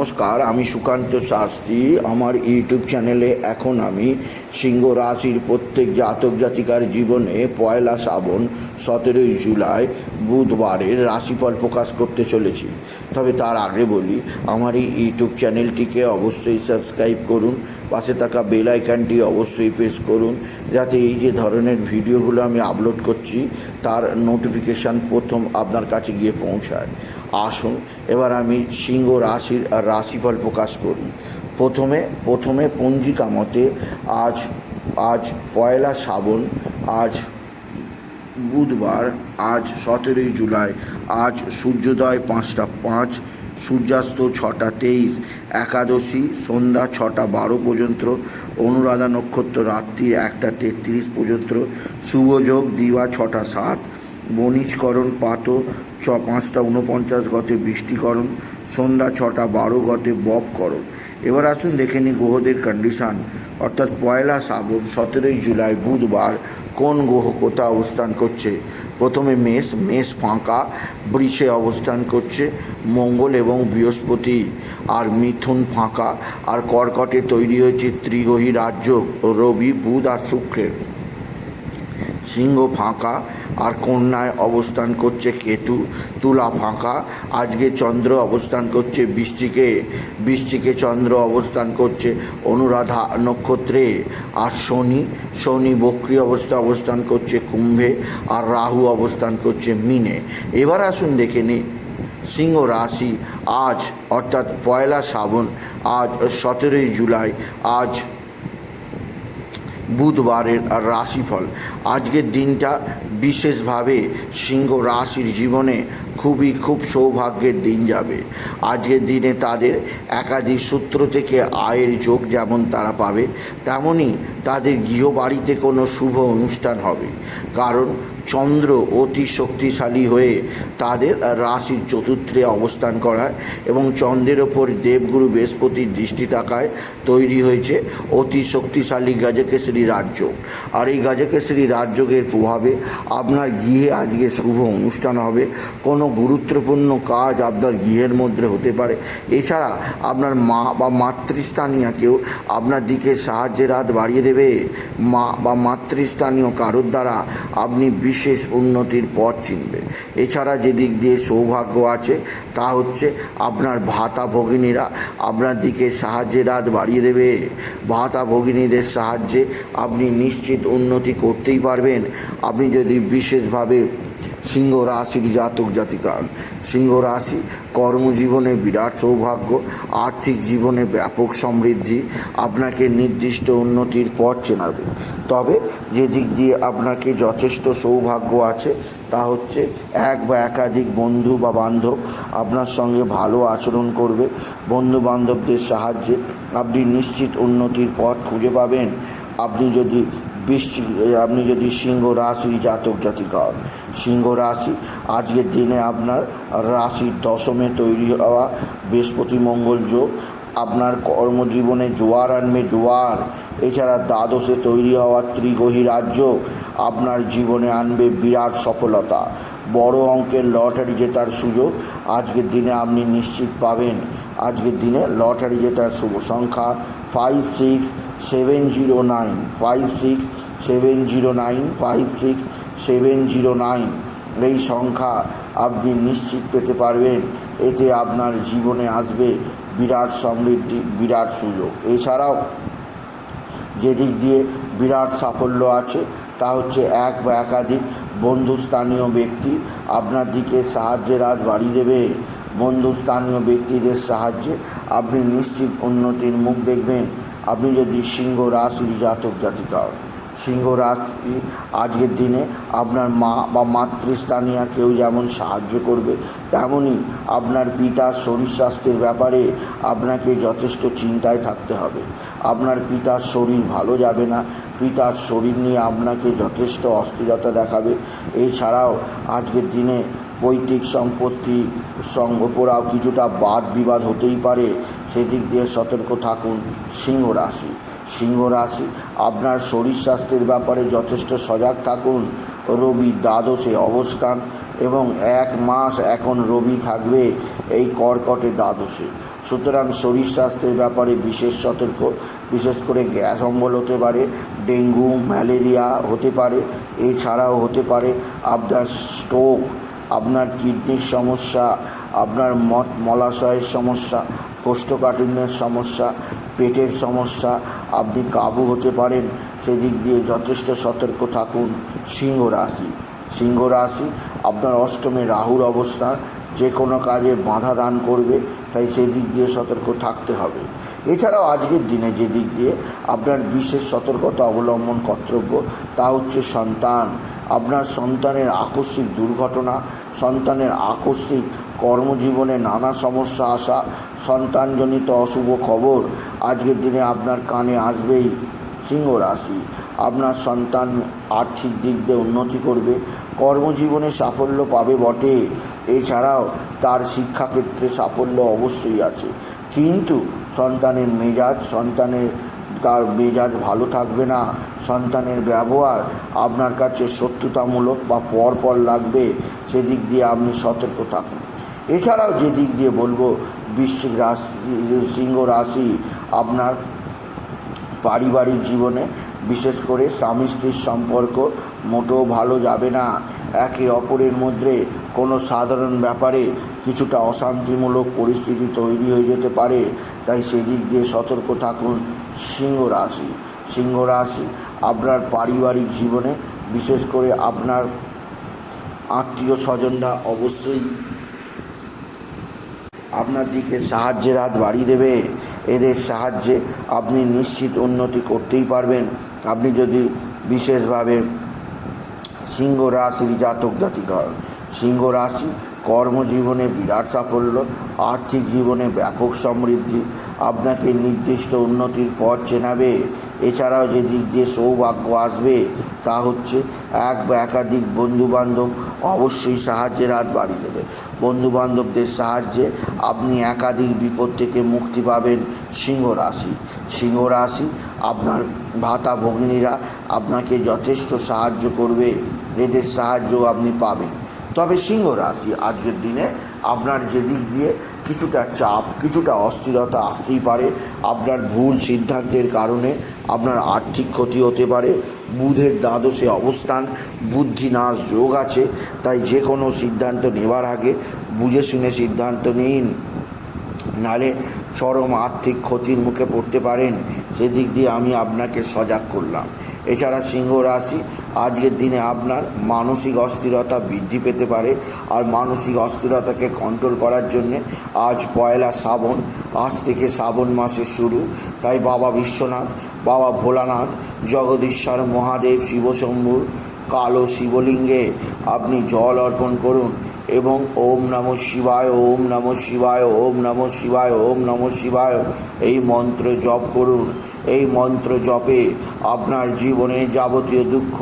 নমস্কার, আমি সুকান্ত শাস্ত্রী। আমার ইউটিউব চ্যানেলে এখন আমি সিংহ রাশির প্রত্যেক জাতক জাতিকার জীবনে পয়লা শ্রাবণ, সতেরোই জুলাই, বুধবারের রাশিফল প্রকাশ করতে চলেছি। তবে তার আগে বলি, আমার এই ইউটিউব চ্যানেলটিকে অবশ্যই সাবস্ক্রাইব করুন, পাশে থাকা বেল আইকনটি অবশ্যই প্রেস করুন, যাতে এই যে ধরনের ভিডিওগুলো আমি আপলোড করছি, তার নোটিফিকেশান প্রথম আপনার কাছে গিয়ে পৌঁছায়। আসুন, এবার আমি সিংহ রাশির রাশিফল প্রকাশ করি। প্রথমে প্রথমে পঞ্জিকা মতে আজ আজ পয়লা শ্রাবণ, আজ বুধবার, আজ সতেরোই জুলাই, আজ সূর্যোদয় পাঁচটা পাঁচ, সূর্যাস্ত ছটা তেইশ, একাদশী সন্ধ্যা ছটা বারো পর্যন্ত, অনুরাধা নক্ষত্র রাত্রি একটা তেত্রিশ পর্যন্ত শুভযোগ দিবা ছটা সাত বণিজকরণ পাত ছ পাঁচটা উনপঞ্চাশ গতে বৃষ্টিকরণ, সন্ধ্যা ছটা বারো গতে ববকরণ এবার আসুন দেখে নিই গ্রহদের কন্ডিশান অর্থাৎ পয়লা শ্রাবণ, সতেরোই জুলাই, বুধবার কোন গ্রহ কোথায় অবস্থান করছে? প্রথমে মেষ মেষ ফাঁকা, বৃষে অবস্থান করছে, মঙ্গল এবং বৃহস্পতি, আর মিথুন ফাঁকা, আর কর্কটে তৈরি হয়েছে ত্রিগ্রহী রাজ্য, রবি, বুধ আর শুক্রের। সিংহ ফাঁকা আর কন্যায় অবস্থান করছে কেতু, তুলা ফাঁকা। আজকে চন্দ্র অবস্থান করছে বৃষ্টিকে বৃষ্টিকে চন্দ্র অবস্থান করছে অনুরাধা নক্ষত্রে। আর শনি শনি বক্রি অবস্থা অবস্থান করছে কুম্ভে, আর রাহু অবস্থান করছে মিনে। এবার আসুন দেখে নিই সিংহ রাশি আজ, অর্থাৎ পয়লা শ্রাবণ, আজ সতেরোই জুলাই, আজ বুধবারের রাশিফল। আজকের দিনটা বিশেষভাবে সিংহ রাশির জীবনে খুবই খুব সৌভাগ্যের দিন যাবে। আজকের দিনে তাদের একাধিক সূত্র থেকে আয়ের যোগ যেমন তারা পাবে তেমনই তাদের গৃহবাড়িতে কোনো শুভ অনুষ্ঠান হবে। কারণ চন্দ্র অতি শক্তিশালী হয়ে তাদের রাশির চতুর্থে অবস্থান করায় এবং চন্দ্রের ওপর দেবগুরু বৃহস্পতির দৃষ্টি থাকায় তৈরি হয়েছে অতি শক্তিশালী গাজকেশরী রাজ্য। আর এই গাজকেশরী রাজযোগের প্রভাবে আপনার গৃহে আজকে শুভ অনুষ্ঠান হবে। কোনো গুরুত্বপূর্ণ কাজ আপনার গৃহের মধ্যে হতে পারে। এছাড়া আপনার মা বা মাতৃস্থানীয় কেউ আপনার দিকে সাহায্যের হাত বাড়িয়ে দেবে। মা বা মাতৃস্থানীয় কারোর দ্বারা আপনি বিশেষ উন্নতির পথ চিনবেন। এছাড়া যে দিক দিয়ে সৌভাগ্য আছে, তা হচ্ছে আপনার ভাতা ভগিনীরা আপনার দিকে সাহায্যের হাত বাড়িয়ে দেবে। ভাতা ভগিনীদের সাহায্যে আপনি নিশ্চিত উন্নতি করতেই পারবেন। আপনি যদি বিশেষভাবে সিংহ রাশির জাতক জাতিকা সিংহ রাশি কর্মজীবনে বিরাট সৌভাগ্য, আর্থিক জীবনে ব্যাপক সমৃদ্ধি, আপনাকে নির্দিষ্ট উন্নতির পথ চেনাবে। তবে যে দিক দিয়ে আপনাকে যথেষ্ট সৌভাগ্য আছে, তা হচ্ছে এক বা একাধিক বন্ধু বা বান্ধব আপনার সঙ্গে ভালো আচরণ করবে। বন্ধু বান্ধবদের সাহায্যে আপনি নিশ্চিত উন্নতির পথ খুঁজে পাবেন। আপনি যদি বৃষ্টি, আপনি যদি সিংহ রাশি জাতক জাতিকা সিংহ রাশি। আজকের দিনে আপনার রাশির দশমে তৈরি হওয়া বৃহস্পতি মঙ্গল যোগ। আপনার কর্মজীবনে জোয়ার আনবে, জোয়ার। এছাড়া দ্বাদশে তৈরি হওয়া ত্রিগ্রহী রাজ্য আপনার জীবনে আনবে বিরাট সফলতা। বড় অঙ্কের লটারি জেতার সুযোগ আজকের দিনে আপনি নিশ্চিত পাবেন। আজকের দিনে লটারি জেতার শুভ সংখ্যা five six seven zero nine five six seven zero nine five six seven zero nine এই সংখ্যা আপনি নিশ্চিত পেতে পারবেন। এতে আপনার জীবনে আসবে বিরাট সমৃদ্ধি, বিরাট সুযোগ। এছাড়াও যে দিক দিয়ে বিরাট সাফল্য আছে, তা হচ্ছে এক বা একাধিক বন্ধুস্থানীয় ব্যক্তি আপনার দিকে সাহায্যের হাত বাড়িয়ে দেবে। বন্ধুস্থানীয় ব্যক্তিদের সাহায্যে আপনি নিশ্চিত উন্নতির মুখ দেখবেন। আপনি যদি সিংহ রাশির জাতক জাতিকা হন। সিংহ রাশি আজকের দিনে আপনার মা বা মাতৃস্থানীয় কেউ যেমন সাহায্য করবে তেমনই আপনার পিতার শরীর স্বাস্থ্যের ব্যাপারে আপনাকে যথেষ্ট চিন্তায় থাকতে হবে। আপনার পিতার শরীর ভালো যাবে না, পিতার শরীর নিয়ে আপনাকে যথেষ্ট অস্থিরতা দেখাবে। এছাড়াও আজকের দিনে পৈতৃক সম্পত্তি ওপরাও কিছুটা বাদ বিবাদ হতেই পারে। সেদিক দিয়ে সতর্ক থাকুন সিংহ রাশি সিংহ রাশি, আপনার শরীর স্বাস্থ্যের ব্যাপারে যথেষ্ট সজাগ থাকুন। রবি দ্বাদশে অবস্থান এবং এক মাস এখন রবি থাকবে এই কর্কটে দ্বাদশে। সুতরাং শরীর স্বাস্থ্যের ব্যাপারে বিশেষ সতর্ক, বিশেষ করে গ্যাস অম্বল হতে পারে, ডেঙ্গু, ম্যালেরিয়া হতে পারে, এছাড়াও হতে পারে আপনার স্ট্রোক, আপনার কিডনির সমস্যা, আপনার মত মলাশয়ের সমস্যা, কোষ্ঠকাঠিন্যের সমস্যা পেটের সমস্যা, আপনি কাবু হতে পারেন। সেদিক দিয়ে যথেষ্ট সতর্ক থাকুন সিংহ রাশি। সিংহ রাশি, আপনার অষ্টমে রাহুর অবস্থান যে কোনো কাজে বাধা দান করবে, তাই সেদিক দিয়ে সতর্ক থাকতে হবে। এছাড়াও আজকের দিনে যে দিক দিয়ে আপনার বিশেষ সতর্কতা অবলম্বন কর্তব্য, তা হচ্ছে সন্তান। আপনার সন্তানের আকস্মিক দুর্ঘটনা, সন্তানের আকস্মিক কর্মজীবনে নানা সমস্যা আসা, সন্তানজনিত অশুভ খবর আজকের দিনে আপনার কানে আসবেই সিংহ রাশি। আপনার সন্তান আর্থিক দিক দিয়ে উন্নতি করবে, কর্মজীবনে সাফল্য পাবে বটে। এছাড়াও তার শিক্ষাক্ষেত্রে সাফল্য অবশ্যই আছে। কিন্তু সন্তানের মেজাজ, সন্তানের তার মেজাজ ভালো থাকবে না, সন্তানের ব্যবহার আপনার কাছে শত্রুতামূলক বা পরপর লাগবে, সেদিক দিয়ে আপনি সতর্ক থাকুন। এছাড়াও যে দিক দিয়ে বলব, বৃশ্চিক রাশি, সিংহ রাশি আপনার পারিবারিক জীবনে, বিশেষ করে স্বামী স্ত্রীর সম্পর্ক মোটেও ভালো যাবে না। একে অপরের মধ্যে কোনো সাধারণ ব্যাপারে কিছুটা অশান্তিমূলক পরিস্থিতি তৈরি হয়ে যেতে পারে, তাই সেদিক দিয়ে সতর্ক থাকুন। সিংহ রাশি সিংহ রাশি আপনার পারিবারিক জীবনে, বিশেষ করে আপনার আত্মীয় স্বজনরা অবশ্যই আপনার দিকে সাহায্যের হাত বাড়িয়ে দেবে। এদের সাহায্যে আপনি নিশ্চিত উন্নতি করতেই পারবেন। আপনি যদি বিশেষভাবে সিংহ রাশির জাতক জাতিক হন সিংহ রাশি কর্মজীবনে বিরাট সাফল্য, আর্থিক জীবনে ব্যাপক সমৃদ্ধি আপনাকে নির্দিষ্ট উন্নতির পথ চেনাবে। এছাড়াও যে দিক দিয়ে সৌভাগ্য আসবে, তা হচ্ছে এক বা একাধিক বন্ধুবান্ধব অবশ্যই সাহায্যের হাত বাড়িয়ে দেবে। বন্ধুবান্ধবদের সাহায্যে আপনি একাধিক বিপদ থেকে মুক্তি পাবেন সিংহ রাশি। সিংহ রাশি, আপনার ভাতা ভগিনীরা আপনাকে যথেষ্ট সাহায্য করবে, এদের সাহায্য আপনি পাবেন। তবে সিংহ রাশি, আজকের দিনে আপনার যে দিক দিয়ে কিছুটা চাপ, কিছুটা অস্থিরতা আসতেই পারে। আপনার ভুল সিদ্ধান্তের কারণে আপনার আর্থিক ক্ষতি হতে পারে। বুধের দ্বাদশে অবস্থান, বুদ্ধিনাশ যোগ আছে, তাই যে কোনো সিদ্ধান্ত নেওয়ার আগে বুঝে শুনে সিদ্ধান্ত নিন। নালে চরম আর্থিক ক্ষতির মুখে পড়তে পারেন। সেদিক দিয়ে আমি আপনাকে সজাগ করলাম। এছাড়া সিংহ রাশি, আজকের দিনে আপনার মানসিক অস্থিরতা বৃদ্ধি পেতে পারে। আর মানসিক অস্থিরতাকে কন্ট্রোল করার জন্যে আজ পয়লা শ্রাবণ, আজ থেকে শ্রাবণ মাসের শুরু। তাই বাবা বিশ্বনাথ, বাবা ভোলানাথ, জগদীশ্বর মহাদেব শিবশম্ভুর কালো শিবলিঙ্গে আপনি জল অর্পণ করুন এবং ওম নম শিবায়, ওম নম শিবায়, ওম নম শিবায়, ওম নম শিবায় এই মন্ত্র জপ করুন। এই মন্ত্র জপে আপনার জীবনে যাবতীয় দুঃখ,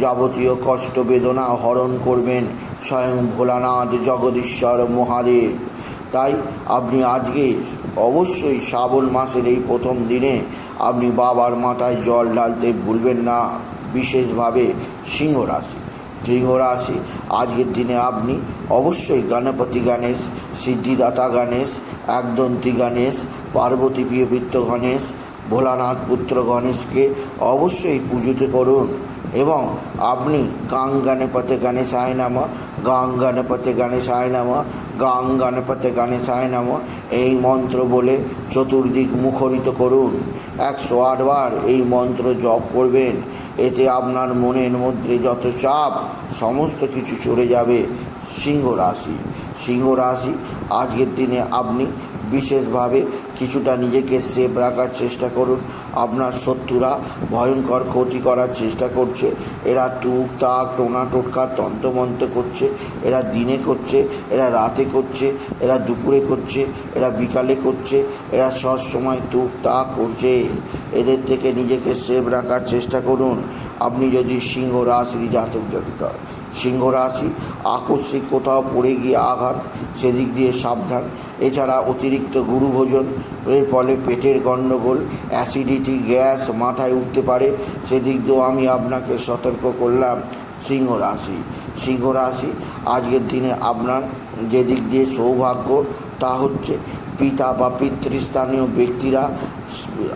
যাবতীয় কষ্ট, বেদনা হরণ করবেন স্বয়ং ভোলানাথ জগদীশ্বর মহাদেব। তাই আপনি আজকে অবশ্যই শ্রাবণ মাসের এই প্রথম দিনে আপনি বাবার মাথায় জল ঢালতে ভুলবেন না, বিশেষভাবে সিংহ রাশি সিংহ রাশি আজকের দিনে আপনি অবশ্যই গণপতি গণেশ, সিদ্ধিদাতা গণেশ, একদন্তী গণেশ, পার্বতী প্রিয়বৃত্ত গণেশ ভোলানাথ পুত্র গণেশকে অবশ্যই পুজোতে করুন এবং আপনি গাং গণপতে গণেশায় নাম গাং গণপতে গণেশায় নাম গাং গণপতে গণেশায় নাম এই মন্ত্র বলে চতুর্দিক মুখরিত করুন। একশো আটবার এই মন্ত্র জপ করবেন। এতে আপনার মনের মধ্যে যত চাপ, সমস্ত কিছু চলে যাবে। সিংহ রাশি সিংহ রাশি আজকের দিনে আপনি বিশেষভাবে কিছুটা নিজেকে সেফ রাখার চেষ্টা করুন। আপনার শত্রুরা ভয়ঙ্কর ক্ষতি করার চেষ্টা করছে। এরা টুক তাক, টোনা টোটকা, তন্ত্রমন্ত্র করছে। এরা দিনে করছে, এরা রাতে করছে, এরা দুপুরে করছে, এরা বিকালে করছে, এরা সব সময় টুক তাক করছে। এদের থেকে নিজেকে সেফ রাখার চেষ্টা করুন। আপনি যদি সিংহ রাশির জাতক জাতিকা সিংহ রাশি, আকস্মিক কোথাও পড়ে গিয়ে আঘাত, সেদিক দিয়ে সাবধান। এছাড়া অতিরিক্ত গুরু ভোজন এর ফলে পেটের গণ্ডগোল, অ্যাসিডিটি, গ্যাস মাথায় উঠতে পারে। সেদিক দিয়েও আমি আপনাকে সতর্ক করলাম সিংহ রাশি। সিংহ রাশি, আজকের দিনে আপনার যে দিক দিয়ে সৌভাগ্য, তা হচ্ছে পিতা বা পিতৃস্থানীয় ব্যক্তিরা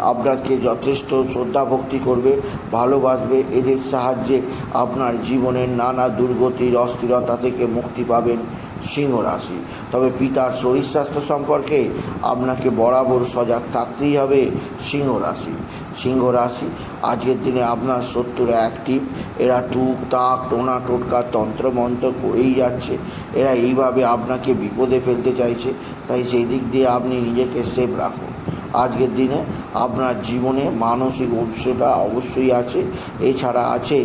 আপনাকে যথেষ্ট শ্রদ্ধা ভক্তি করবে, ভালোবাসবে, এদের সাহায্যে আপনার জীবনের নানা দুর্গতির অস্থিরতা থেকে মুক্তি পাবেন সিংহ রাশি। তবে পিতার শরীর স্বাস্থ্য সম্পর্কে আপনাকে বরাবর সজাগ থাকতেই হবে সিংহ রাশি। সিংহ রাশি, আজকের দিনে আপনার শত্রুরা অ্যাক্টিভ এরা তুক, তাক, টোনা, টোটকা, তন্ত্রমন্ত্র করেই যাচ্ছে। এরা এইভাবে আপনাকে বিপদে ফেলতে চাইছে, তাই সেই দিক দিয়ে আপনি নিজেকে সেফ রাখুন। আজকের দিনে আপনার জীবনে মানসিক উৎসটা অবশ্যই আছে। এছাড়া আছে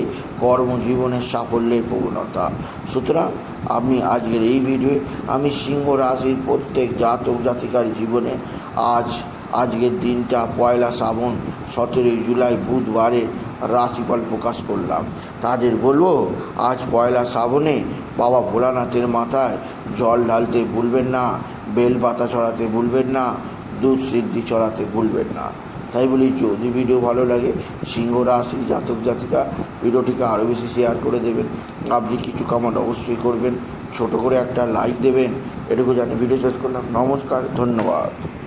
কর্মজীবনের সাফল্যের প্রবণতা। সুতরাং আমি আজকের এই ভিডিওয়ে আমি সিংহ রাশির প্রত্যেক জাতক জাতিকার জীবনে আজ, আজকের দিনটা পয়লা শ্রাবণ সতেরোই জুলাই বুধবারে রাশিফল প্রকাশ করলাম। তাদের বলব, আজ পয়লা শ্রাবণে বাবা ভোলানাথের মাথায় জল ঢালতে ভুলবেন না, বেল পাতা ছড়াতে ভুলবেন না দুধ সিদ্ধি চড়াতে ভুলবেন না। তাই বলি, যদি ভিডিও ভালো লাগে, সিংহ রাশি জাতক জাতিকা, ভিডিওটিকে আরও বেশি শেয়ার করে দেবেন। আপনি কিছু কামান অবশ্যই করবেন। ছোট করে একটা লাইক দেবেন। এটুকু জানি ভিডিও শেষ করলাম। নমস্কার, ধন্যবাদ।